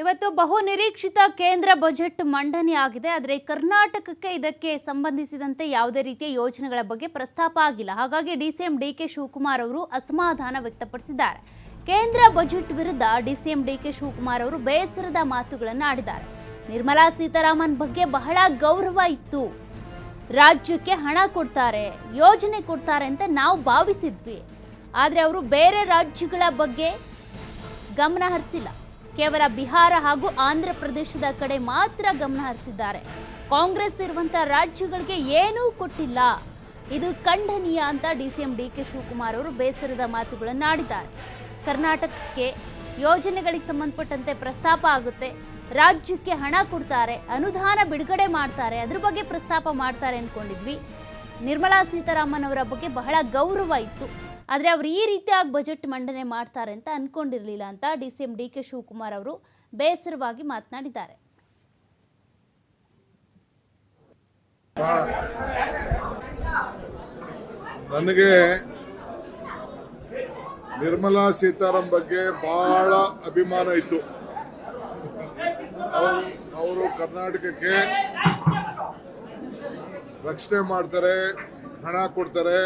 ಇವತ್ತು ಬಹು ನಿರೀಕ್ಷಿತ ಕೇಂದ್ರ ಬಜೆಟ್ ಮಂಡನೆ ಆಗಿದೆ, ಆದರೆ ಕರ್ನಾಟಕಕ್ಕೆ ಇದಕ್ಕೆ ಸಂಬಂಧಿಸಿದಂತೆ ಯಾವುದೇ ರೀತಿಯ ಯೋಜನೆಗಳ ಬಗ್ಗೆ ಪ್ರಸ್ತಾಪ ಆಗಿಲ್ಲ. ಹಾಗಾಗಿ ಡಿಸಿಎಂ ಡಿ ಕೆ ಶಿವಕುಮಾರ್ ಅವರು ಅಸಮಾಧಾನ ವ್ಯಕ್ತಪಡಿಸಿದ್ದಾರೆ. ಕೇಂದ್ರ ಬಜೆಟ್ ವಿರುದ್ಧ ಡಿಸಿಎಂ ಡಿ ಕೆ ಶಿವಕುಮಾರ್ ಅವರು ಬೇಸರದ ಮಾತುಗಳನ್ನು ಆಡಿದ್ದಾರೆ. ನಿರ್ಮಲಾ ಸೀತಾರಾಮನ್ ಬಗ್ಗೆ ಬಹಳ ಗೌರವ ಇತ್ತು. ರಾಜ್ಯಕ್ಕೆ ಹಣ ಕೊಡ್ತಾರೆ, ಯೋಜನೆ ಕೊಡ್ತಾರೆ ಅಂತ ನಾವು ಭಾವಿಸಿದ್ವಿ. ಆದರೆ ಅವರು ಬೇರೆ ರಾಜ್ಯಗಳ ಬಗ್ಗೆ ಗಮನ ಹರಿಸಿಲ್ಲ. ಕೇವಲ ಬಿಹಾರ ಹಾಗೂ ಆಂಧ್ರ ಪ್ರದೇಶದ ಕಡೆ ಮಾತ್ರ ಗಮನ ಹರಿಸಿದ್ದಾರೆ. ಕಾಂಗ್ರೆಸ್ ಇರುವಂತಹ ರಾಜ್ಯಗಳಿಗೆ ಏನೂ ಕೊಟ್ಟಿಲ್ಲ. ಇದು ಖಂಡನೀಯ ಅಂತ ಡಿಸಿಎಂ ಡಿ ಕೆ ಶಿವಕುಮಾರ್ ಅವರು ಬೇಸರದ ಮಾತುಗಳನ್ನು ಆಡಿದ್ದಾರೆ ಕರ್ನಾಟಕಕ್ಕೆ ಯೋಜನೆಗಳಿಗೆ ಸಂಬಂಧಪಟ್ಟಂತೆ ಪ್ರಸ್ತಾಪ ಆಗುತ್ತೆ. ರಾಜ್ಯಕ್ಕೆ ಹಣ ಕೊಡ್ತಾರೆ, ಅನುದಾನ ಬಿಡುಗಡೆ ಮಾಡ್ತಾರೆ, ಅದ್ರ ಬಗ್ಗೆ ಪ್ರಸ್ತಾಪ ಮಾಡ್ತಾರೆ ಅಂದ್ಕೊಂಡಿದ್ವಿ. ನಿರ್ಮಲಾ ಸೀತಾರಾಮನ್ ಅವರ ಬಗ್ಗೆ ಬಹಳ ಗೌರವ ಇತ್ತು. ಆದರೆ ಅವರು ಈ ರೀತಿಯಾಗಿ ಬಜೆಟ್ ಮಂಡನೆ ಮಾಡ್ತಾರೆ ಅಂತ ಅನ್ಕೊಂಡಿರ್ಲಿಲ್ಲ ಅಂತ D C M D K Shivakumar ಅವರು ಬೇಸರವಾಗಿ ಮಾತನಾಡಿದ್ದಾರೆ. ನನಗೆ ನಿರ್ಮಲಾ ಸೀತಾರಾಮ್ ಬಗ್ಗೆ ಬಹಳ ಅಭಿಮಾನ ಇತ್ತು. ಅವರು ಕರ್ನಾಟಕಕ್ಕೆ ರಕ್ಷಣೆ ಮಾಡ್ತಾರೆ, ಹಣ ಕೊಡ್ತಾರೆ.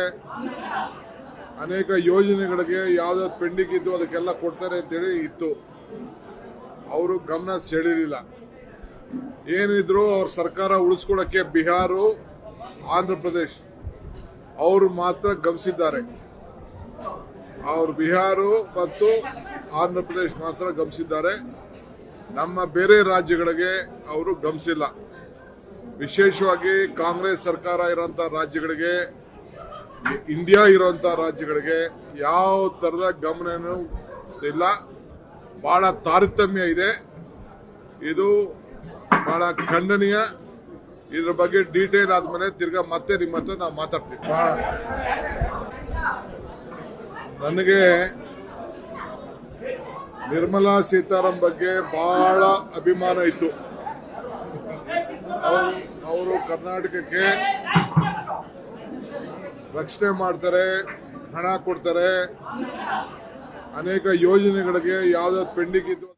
ಅನೇಕ ಯೋಜನೆಗಳಿಗೆ ಯಾವ್ದಾವ್ದು ಪೆಂಡಿಂಗ್ ಇದ್ದು ಅದಕ್ಕೆಲ್ಲ ಕೊಡ್ತಾರೆ ಅಂತೇಳಿ ಇತ್ತು. ಅವರು ಗಮನ ಸೆಳಿರಲಿಲ್ಲ ಏನಿದ್ರು ಅವ್ರ ಸರ್ಕಾರ ಉಳಿಸ್ಕೊಳಕ್ಕೆ ಬಿಹಾರ, ಆಂಧ್ರ ಪ್ರದೇಶ್ ಅವರು ಮಾತ್ರ ಗಮಿಸಿದ್ದಾರೆ. ಅವರು ಬಿಹಾರ ಮತ್ತು ಆಂಧ್ರ ಪ್ರದೇಶ್ ಮಾತ್ರ ಗಮಿಸಿದ್ದಾರೆ. ನಮ್ಮ ಬೇರೆ ರಾಜ್ಯಗಳಿಗೆ ಅವರು ಗಮನಿಸಿಲ್ಲ ವಿಶೇಷವಾಗಿ ಕಾಂಗ್ರೆಸ್ ಸರ್ಕಾರ ಇರೋಂಥ ರಾಜ್ಯಗಳಿಗೆ ಇಂಡಿಯಾ ಇರುವಂತ ರಾಜ್ಯಗಳಿಗೆ ಯಾವ ತರದ ಗಮನನೂ ಇಲ್ಲ. ಬಹಳ ತಾರತಮ್ಯ ಇದೆ. ಇದು ಬಹಳ ಖಂಡನೀಯ. ಇದ್ರ ಬಗ್ಗೆ ಡೀಟೇಲ್ ಆದ್ಮೇಲೆ ತಿರ್ಗಾ ಮತ್ತೆ ನಿಮ್ಮ ಹತ್ರ ನಾವು ಮಾತಾಡ್ತೀವಿ. ನನಗೆ ನಿರ್ಮಲಾ ಸೀತಾರಾಮ್ ಬಗ್ಗೆ ಬಹಳ ಅಭಿಮಾನ ಇತ್ತು. ಅವರು ಕರ್ನಾಟಕಕ್ಕೆ ರಕ್ಷಣೆ ಮಾಡ್ತಾರೆ ಹಣ ಕೊಡ್ತಾರೆ. ಅನೇಕ ಯೋಜನೆಗಳಿಗೆ ಯಾವ್ದಾದ್ರು ಪೆಂಡಿಂಗ್ ಇದ್ದು